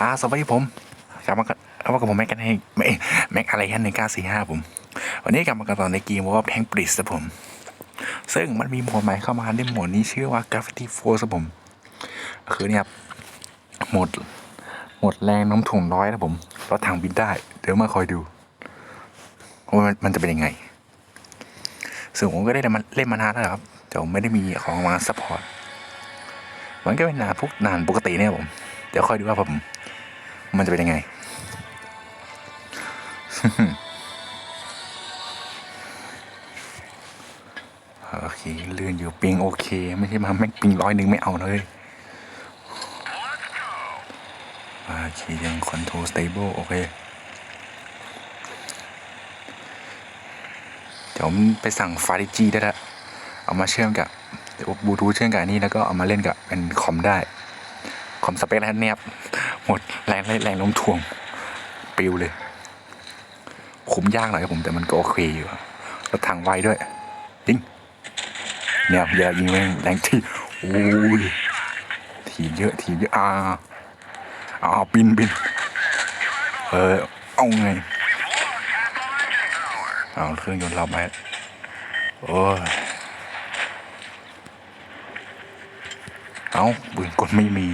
อ่าสวัสดีผมกลับมากับกลับมากับผมแม็กกันให้แม็กอะไรแค่หนึ่งเก้าสี่ห้าผม วันนี้กลับมากันต่อในเกมว่าแพงปริสครับผม ซึ่งมันมีโหมดใหม่เข้ามาในโหมดนี้ชื่อว่า Gravity Force ครับผม คือเนี่ยครับโหมดโหมดแรงน้ำถ่วงน้อยนะผมรถถังบินได้ เดี๋ยวมาคอยดูว่ามันจะเป็นยังไง ซึ่งผมก็ได้มาเล่นมานานแล้วครับแต่ผมไม่ได้มีของมาซัพพอร์ตมันก็เป็นนานพวกนานปกติเนี่ยผม เดี๋ยวค่อยดูว่าผม มันจะเป็นยังไง โอเคเลื่อนอยู่ปิงโอเค ไม่ใช่มาแม็กปิงร้อยหนึ่งไม่เอาเลยโอเคยังคอนโทรสเตเบิลโอเคเดี๋ยวผมไปสั่งฟาริจีได้ละเอามาเชื่อมกับบลูทูธเชื่อมกับนนี้แล้วก็เอามาเล่นกับเป็นคอมได้ คอมสเปคแล้วเนี่ยบหมดแรงแรงโน้มถ่วงปิวเลย คุมยากหน่อยครับผมแต่มันก็โอเคอยู่แล้วทางไวด้วยยิงเนี่ยอย่ายิงแรงแรงที่โอ้ยทีเยอะทีเยอะอ่าอาเอาบินบินเออเอาไงเอาเครื่องยนต์เราไปโอ้ยเอาปืนกลไม่มี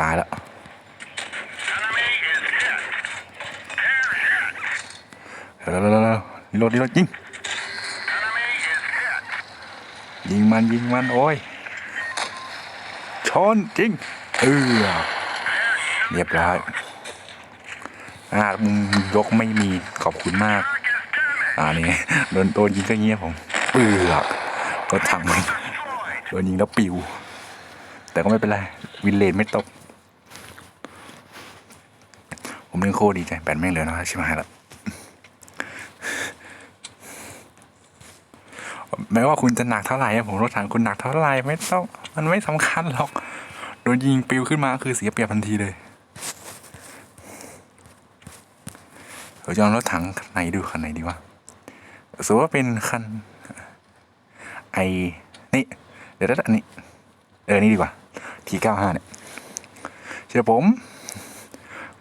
ตายแล้วเร็วเร็วเร็วเร็วนี่รถนี่รถยิงยิงมันยิงมันโอ้ยชนจริงเออเรียบร้อยอ่ามึงยกไม่มีขอบคุณมาก อ่านี่โดนโดนยิงก็เงี้ยผมเอือกรถถังโดนยิงแล้วปิว แต่ก็ไม่เป็นไร วินเลนไม่ตก ผมเล่นโคดีใจแปดแม่งเลยนะครับชิบหายแล้วแม้ว่าคุณจะหนักเท่าไหร่ผมรถถังคุณหนักเท่าไหร่ไม่ต้องมันไม่สำคัญหรอก โดนยิงปิวขึ้นมาคือเสียเปรียบทันทีเลยเดี๋ยวจะเอารถถังคันไหนดูคันไหนดีวะสมมติว่าเป็นคันไอนี่ เดี๋ยวอันนี้เออนี่ดีกว่า ทีเก้าห้าเนี่ยเชื่อผม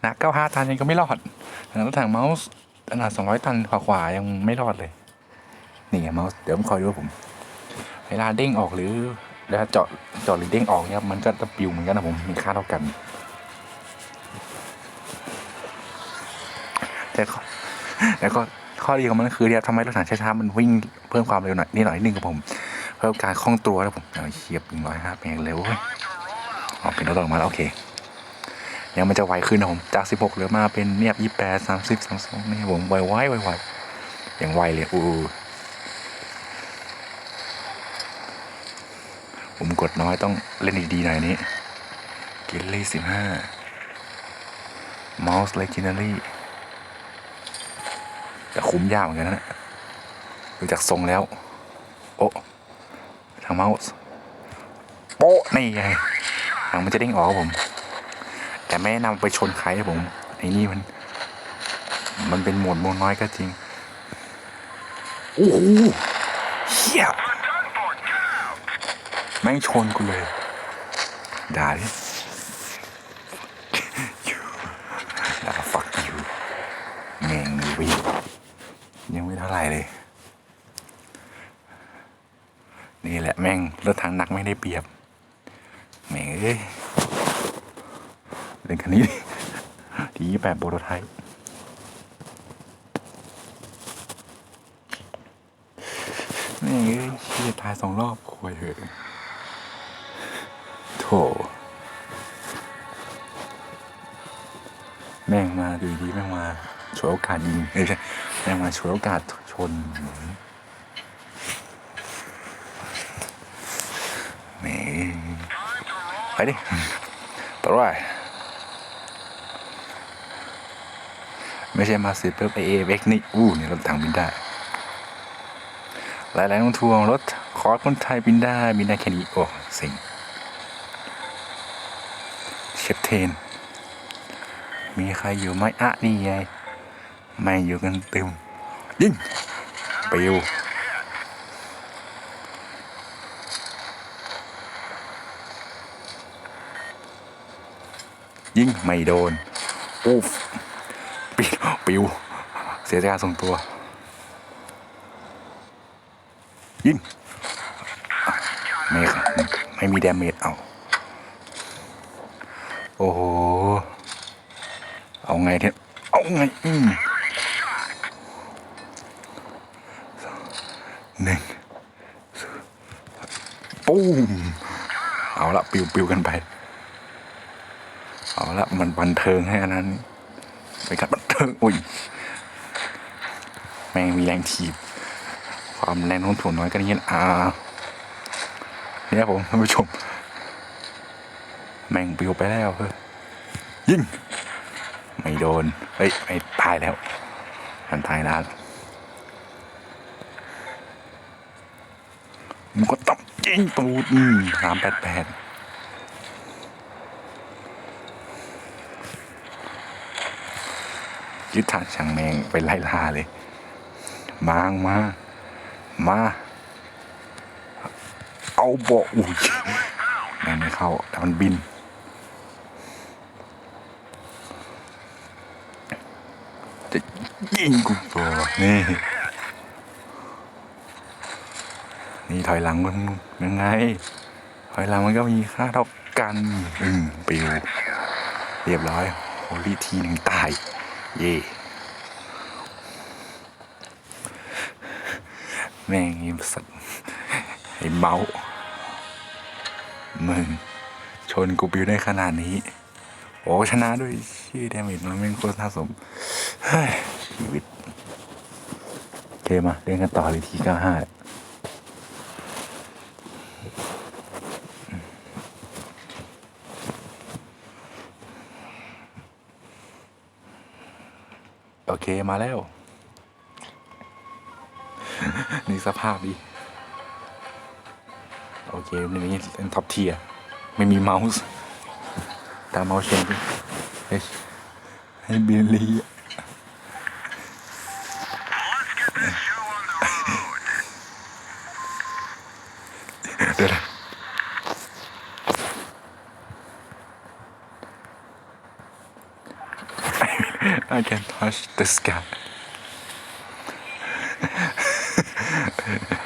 นักเก้าห้าตันยังก็ไม่รอดรถถังเมาส์ขนาดสองร้อยตันขวาๆยังไม่รอดเลย นี่ไงเมาส์เดี๋ยวผมคอยดูว่าผม เวลาเด้งออกหรือเวลาเจาะเจาะหรือเด้งออกเนี่ยมันก็จะปิวเหมือนกันนะผมมีค่าเท่ากัน แต่ข้อแต่ก็ข้อดีของมันก็คือเนี่ยทำให้รถถังช้าๆมันวิ่งเพิ่มความเร็วหน่อยนิดหน่อยนิดนึงครับผม เพิ่มการคล่องตัวแล้วผมเอาเชียบหนึ่งร้อยห้าเพลงเร็วเว้ย อ๋อเป็นรถออมาแล้วโอเคเนี่ยมันจะไวขึ้นนะผมจากสิบหกเหลือมาเป็นเนี่ยยี่แปดสามสิบสามสองนี่ผมไวไวไวไวอย่างไวเลยอู้ผมกดน้อยต้องเล่นดีๆหน่อยนี้กิลลี่สิบห้า Mouse Legendary แต่คุ้มยากเหมือนกันนะดูจากทรงแล้ว โอ้ทางเมาส์โป๊ะนี่ไงางมันจะเด้งออกครับผม แต่ไม่นะนำไปชนใครครับผมไอ้นี่มัน มันเป็นโหมดโมน้อยก็จริงโอ้โหเฮียแม่งชนกูเลยด่าดิด่าฟักอยู่แม่งวิยังไม่เท่าไหร่เลย นี่แหละแม่งรถทางหนักไม่ได้เปรียบ เล่นคันนี้ดีแบบโบโรไทป์แม่เอ้ยเชี่ยตายสองรอบควยเถอะโถแม่งมาดูดีแม่งมาฉวยโอกาสยิงเอ้ยไม่ใช่แม่งมาฉวยโอกาสชน ไปดิต่อไปไม่ใช่มาสิเพิ่มไอเอเอกนี่ อู้นี่รถถังบินได้ หลายๆน้องทวงรถขอคนไทยบินได้บินได้แค่นี้ โอ้ สิงเชฟเทน มีใครอยู่ไหมอะนี่ไง ไม่อยู่กันเต็มยิงปิว ยิงไม่โดนอูฟปิวปิว เสียการทรงตัว ยิงไม่ไม่มีแดเมจเอาโอ้โห เอาไงเนี่ยเอาไงอืมหนึ่งปุ้มเอาละปิวปิวกันไป ละมันบันเทิงให้อันนั้นเป็นการบันเทิงอุ้ยแม่งมีแรงถีบ ความแรงโน้มถ่วงน้อยกันเงี้ยอ่าเนี่ยผมท่านผู้ชม แม่งปิวไปแล้วเฮ้ยยิงไม่โดน เฮ้ยไม่ตายแล้วมันตายนานมันก็ต้องยิงตูดอืมสามแปดแปด ยึดฐานช่างแมงไปไล่ล่าเลย มางมา มา เอาเบาอุ้ยแม่งไม่เข้า แต่มันบิน จะยิงกูตัวนี่ นี่ถอยหลังมันยังไง ถอยหลังมันก็มีค่าเท่ากัน อืมปิว เรียบร้อยโฮลี่ทีหนึ่งตาย ยี่แม่งไอ้สัตว์ไอ้เมาส์มึง ชนกูปิวได้ขนาดนี้ โอ้ชนะด้วยชื่อแดมิดมันแม่โคตรน่าสมชีวิต โอเคมาเล่นกันต่อเลยทีเก้าห้า โอเคมาแล้ว นี่สภาพดีโอเคนี่เป็นท็อปเทียร์ไม่มีเมาส์ ตามเมาส์เชนดิเฮ้ยให้เบลลี่อะเดี๋ยวนะ I can touch the sky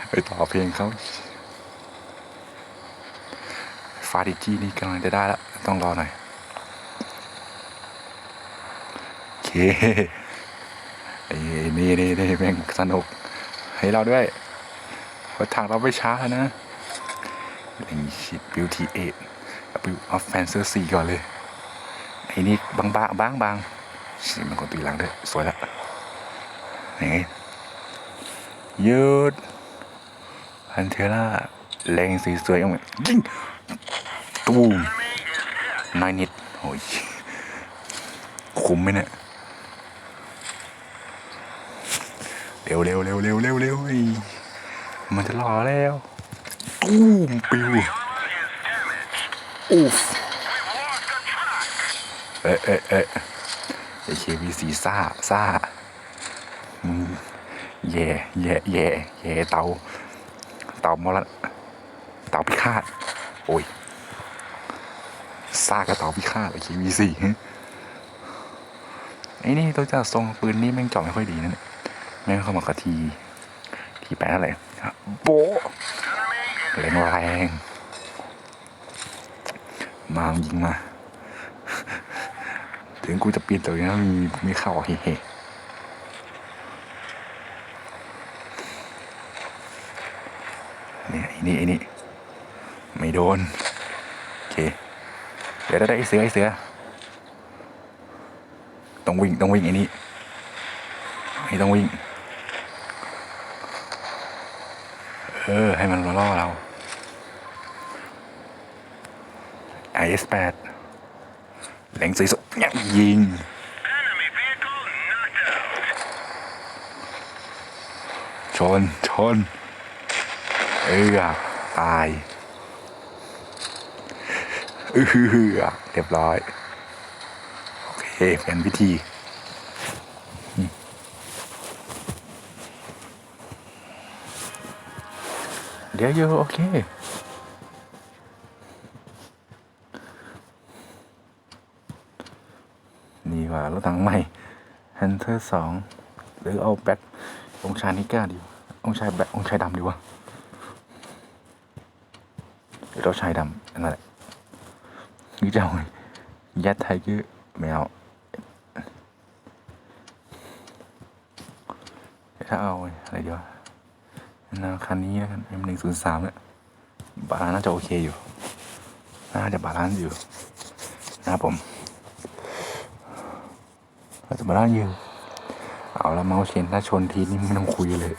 ไปต่อเพลงเขาฟาดิจีนี่กำลังจะได้แล้ว ต้องรอหน่อย โอเคไอ้นี่นี่นี่แม่งสนุก ให้เราด้วยเพราะทางเราไม่ช้าแล้วนะเล่ชิดบิวทีเอ็ดบิวออฟแฟนเซอร์สี่ก่อนเลยไอ้นี่บางบางบางบาง มันคนตีหลังด้วยสวยแล้วยังไงหยุดพันเทล่าแรงสีสวยยังไงยิงตูมน้อยนิดโอ้ยคุ้มไหมเนี่ยเร็วเร็วเร็วเร็วเร็วเร็วไอ้มันจะรอแล้วตูมปิวอูฟเอ๊ะเอ๊ะเอ๊ะ ไอเควีสีซ่าซ่ามึงแย่แย่แย่แย่เตาเตามรณเตาพิฆาตโอ้ยซ่ากับเตาพิฆาตไอเควีสีไอ้นี่ตัวจะทรงปืนนี่แม่งจาะไม่ค่อยดีนะเนี่ยแม่งเข้ามากะทีทีแปดอะไรโบแรงแรงมายิงมา ถึงกูจะปีนตัวนี้นะมีมีเข้าเฮ้เนี่ยไอ้นี่ไอ้นี่ไม่โดน โอเค เดี๋ยวได้ได้ไอ้เสือไอ้เสือต้องวิ่งต้องวิ่งไอ้นี่ไอ้ต้องวิ่ง เออ ให้มันมาล่อเรา IS8 แหลงสีสด ยยิง ชน ชน เออตายเออเรียบร้อย โอเคเปลี่ยนวิธีอืมเดี๋ยวอยู่โอเค โว่า รถถังใหม่ Hunter สองหรือเอาแบ็คองชายนิก้าดีวองชายแบ็คองชายดำดีวะหรือเราชายดำนั่นแหละหรือจะเอาไงยัดไทเกอไม่เอาถ้าเอาอะไรดีวะนะคันนี้แล้วกัน M หนึ่งศูนย์สามเนี่ยบาลานซ์น่าจะโอเคอยู่ น่าจะบาลานซ์อยู่นะครับผม น่าจะบาลานยู่เอาแล้วเมาเชนถ้าชนทีนี่ไม่ต้องคุยเลย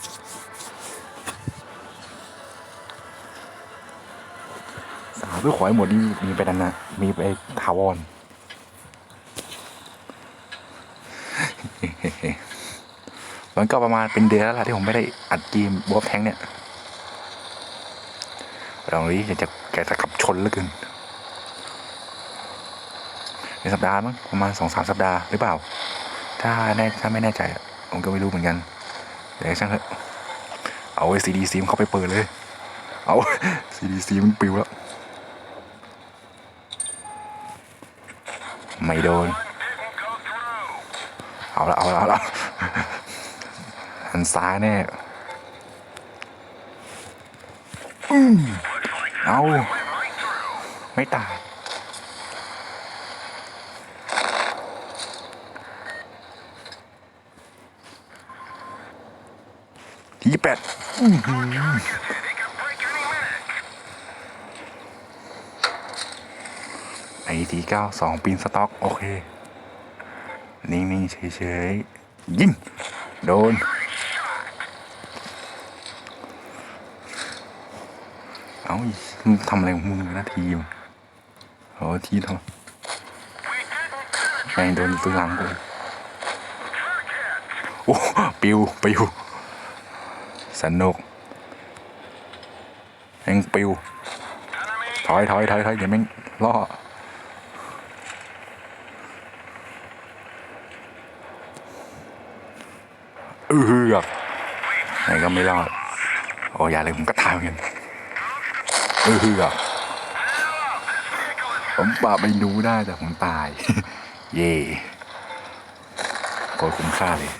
สาวด้วยขอให้หมดนี่มีไปนานๆมีไปถาวรมันก็ประมาณเป็นเดือนแล้วล่ะที่ผมไม่ได้อัดเกมบอฟแทงเนี่ยลองนี้อยากจะแกจะขับชนเหลือเกิน ในสัปดาห์มั้งประมาณสองสามสัปดาห์หรือเปล่า ถ้าแน่ถ้าไม่แน่ใจอะผมก็ไม่รู้เหมือนกันเดี๋ยวช่างเถอะเอาไอ้ซีดีซีมเข้าไปเปิดเลย เอาซีดีซีมันปิวแล้วไม่โดน เอาละเอาละเอาละหันซ้ายแน่อืมเอา ไม่ตาย ทีแปดไอทีเก้าสองปีนสต็อก โอเค นิ่งๆเฉยๆ ยิง โดน เอาทำอะไรของมึงนะทีมโอ้ทีทำแม่งโดนปืนหลังกูโอ้ ปิว ปิว สนุกแม่งปิว ถอยถอยถอยถอยอย่าแม่งล่อเอือกไหนก็ไม่รอด โอ้อย่าเลยผมก็ตายเหมือนกันเอือกผมปราบไม่ดูได้แต่ผมตาย เย่โคตรคุ้มค่าเลย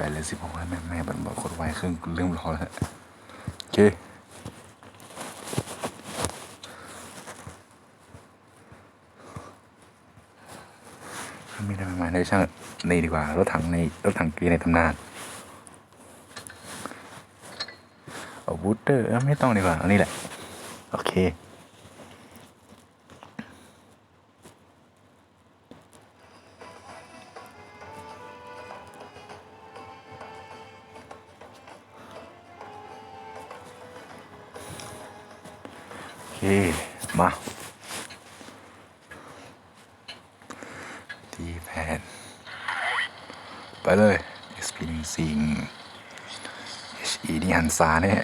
ปดเลยสิบหกแล้วแม่แม่บันบอกโคตรไวเครื่องเริ่มร้อนแล้วโอเคมีอะไรใหม่ๆในช่างนี่ดีกว่า รถถังในรถถังกีในตำนานอาบูตเตอร์เอ้ยไม่ต้องดีกว่าอานี่แหละ โอเค ค มาทีแพนไปเลย experiencing HE นี่หันซาแน่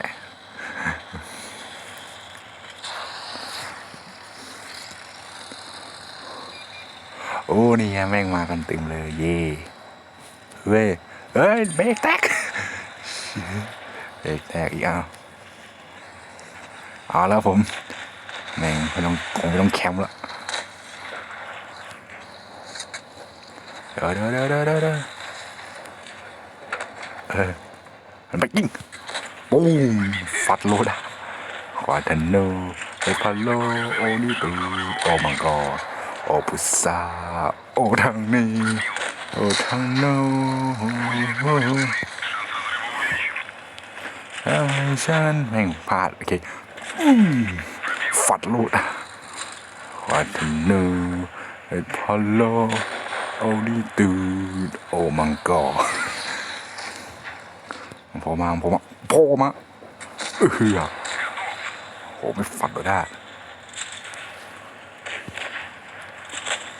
โอ้นี่แม่งมากันเต็มเลย เย่เว้ยเอ้ยเบรกแตกเบรกแตกอีกเอาเอาแล้วผม แม่งไม่ต้องคงไม่ต้องแคมป์ละเดี๋ยวเดี๋ยวเดี๋ยวเดี๋ยวเดี๋ยวเออมันไปยิงปุ้มฟัดโลดะควาทันโนไอพาโลโอนี่ตูโอมังกรโอพุซาโอทางนี้โอทางโนไอ้ฉันแม่งพลาดโอเค อืมฟัดโลดอะควาทันโนไอพาโลโอดีตูดโอ้มังกรผล่มาผล่มาโผล่มาเออโหไม่ฝันเลยได้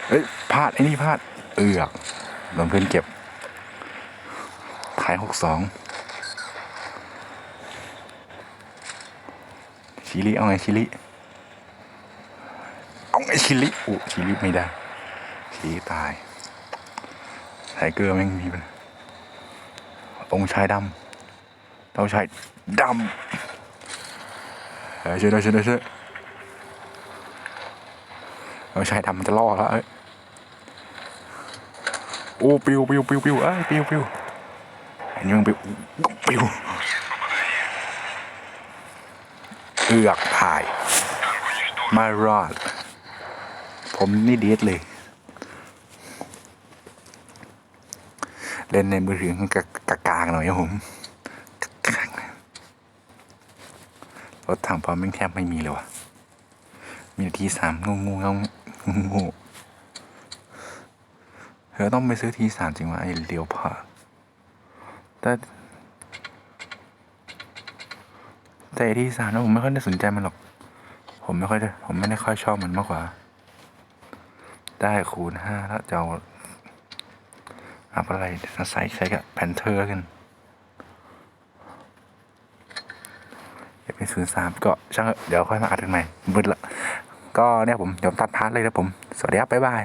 เฮ้ยพลาดไอ้นี่พลาด เอือกโดนเพื่อนเก็บท้ายหกสองชิลิ เอาไงชิลิ ชิลิอ้ชิลิไม่ได้ชีตายไทเกอร์แม่งมีปัญหาองชายดำเต้าชายดำเฮ้ยช่วยด้วยช่วยด้วยช่วยไม่ใช่ทำมันจะล่อแล้วเอ้โอ้ปิวปิวปิวปิวเอ้ยปิวปิวอันนี้มันปิวปิวเอือกถ่ายไม่รอด ผมนี่เดียดเลย เล่นในมือถือกะกกลางหน่อยครับผมกางรถถังพอแม่งแทบไม่มีเลยว่ะ มีทีสามงูงูงูงูงูเธอต้องไปซื้อทีสามจริงวะไอ้เลียวผ่าแต่แต่ไอทีสามนะผมไม่ค่อยได้สนใจมันหรอก ผมไม่ค่อยได้ผมไม่ได้ค่อยชอบมันมากกว่า ได้คูณห้าแล้วจะเอาอัพอะไรใส่ใส่กับแพนเทอร์กันเป็นศูนย์สามก็ช่างเถอะเดี๋ยวค่อยมาอัดกันใหม่มืดละก็เนี่ยผมเดี๋ยวตัดพาร์ทเลยนะผม สวัสดีครับ บ๊ายบาย